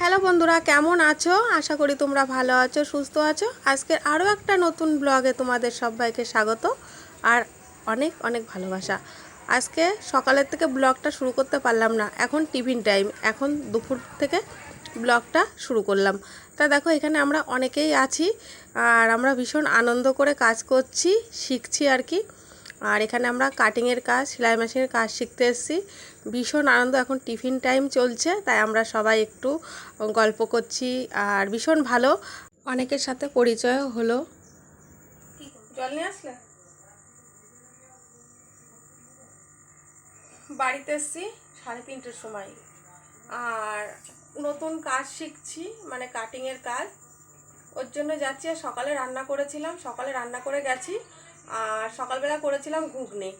Hello বন্ধুরা, কেমন আছো? আশা করি তোমরা ভালো আছো, সুস্থ আছো। আজকের আরও একটা নতুন ব্লগে তোমাদের সবাইকে স্বাগত আর অনেক অনেক ভালোবাসা। আজকে সকালের থেকে ব্লগটা শুরু করতে পারলাম না, এখন টিফিন টাইম। এখন দুপুর থেকে ব্লগটা শুরু করলাম। তা দেখো, এখানে আমরা অনেকেই আছি আর আমরা ভীষণ আনন্দ করে কাজ করছি, শিখছি আর কি। আর এখানে আমরা কাটিংয়ের কাজ, সেলাই মেশিনের কাজ শিখতে এসেছি। ভীষণ আনন্দ, এখন টিফিন টাইম চলছে, তাই আমরা সবাই একটু গল্প করছি আর ভীষণ ভালো। অনেকের সাথে পরিচয় হলো। জল নিয়ে আসলে? বাড়িতে এসছি সাড়ে তিনটের সময়। আর নতুন কাজ শিখছি মানে কাটিংয়ের কাজ। ওর জন্য যাচ্ছি আর সকালে রান্না করেছিলাম, সকালে রান্না করে গেছি। আর সকালবেলা করেছিলাম ঘুগনি।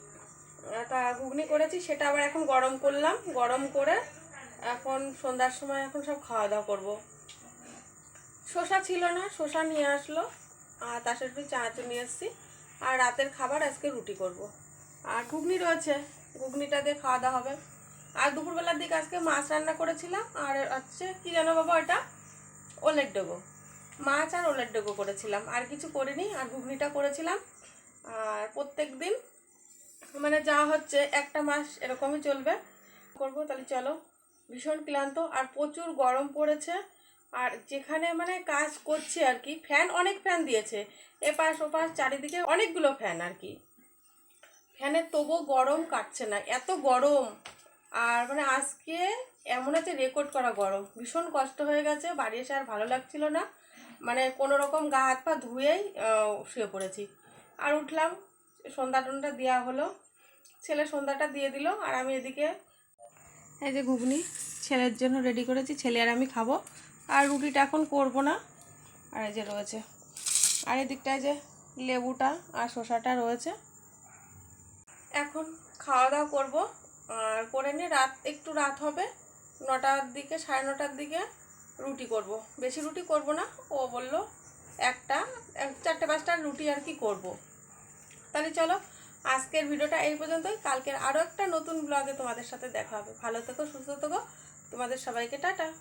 তা ঘুগনি করেছি, সেটা আবার এখন গরম করলাম। গরম করে এখন সন্ধ্যার সময় এখন সব খাওয়া দাওয়া করব। শসা ছিল না, শসা নিয়ে আসলো। আর তার সাথে চানাচুর নিয়ে এসেছি। আর রাতের খাবার আজকে রুটি করব। আর ঘুগনি রয়েছে, ঘুগনিটা দিয়ে খাওয়া দাওয়া হবে। আর দুপুরবেলার দিকে আজকে মাছ রান্না করেছিলাম। আর হচ্ছে, কি জানো বাবা ওটা? ওলের ডোগো। মাছ আর ওলের ডোগো করেছিলাম। আর কিছু করিনি, আর ঘুগনিটা করেছিলাম। আর প্রত্যেক দিন মানে যা হচ্ছে একটা মাস এরকমই চলবে। করব, তাহলে চলো। ভীষণ ক্লান্ত আর প্রচুর গরম পড়েছে। আর যেখানে মানে কাজ করছে আর কি, ফ্যান অনেক ফ্যান দিয়েছে। এপাশ ওপাশ চারিদিকে অনেকগুলো ফ্যান আর কি। ফ্যানের তবুও গরম কাটছে না, এত গরম। আর মানে আজকে এমন আছে রেকর্ড করা গরম। ভীষণ কষ্ট হয়ে গেছে, বাড়ি এসে আর ভালো লাগছিল না। মানে কোনো রকম গা হাত পা ধুয়েই শুয়ে পড়েছি। আর উঠলাম, সন্ধ্যা টন্ধ্যা দেওয়া হলো। ছেলে সন্ধ্যাটা দিয়ে দিল, আর আমি এদিকে এই যে ঘুগনি ছেলের জন্য রেডি করেছি, ছেলে আর আমি খাব। আর রুটিটা এখন করব না। আর এই যে রয়েছে। আর এদিকটায় যে লেবুটা আর শসাটা রয়েছে। এখন খাওয়া দাওয়া করব। আর করে নিয়ে রাত, একটু রাত হবে। নটার দিকে, সাড়ে নটার দিকে রুটি করব। বেশি রুটি করব না, ও বলল একটা, এক চারটে পাঁচটা রুটি আর কি করব। তাহলে চলো, আজকের ভিডিওটা এই পর্যন্তই। কালকের আরও একটা নতুন ব্লগে তোমাদের সাথে দেখা হবে। ভালো থেকো, সুস্থ থেকো। তোমাদের সবাইকে টাটা।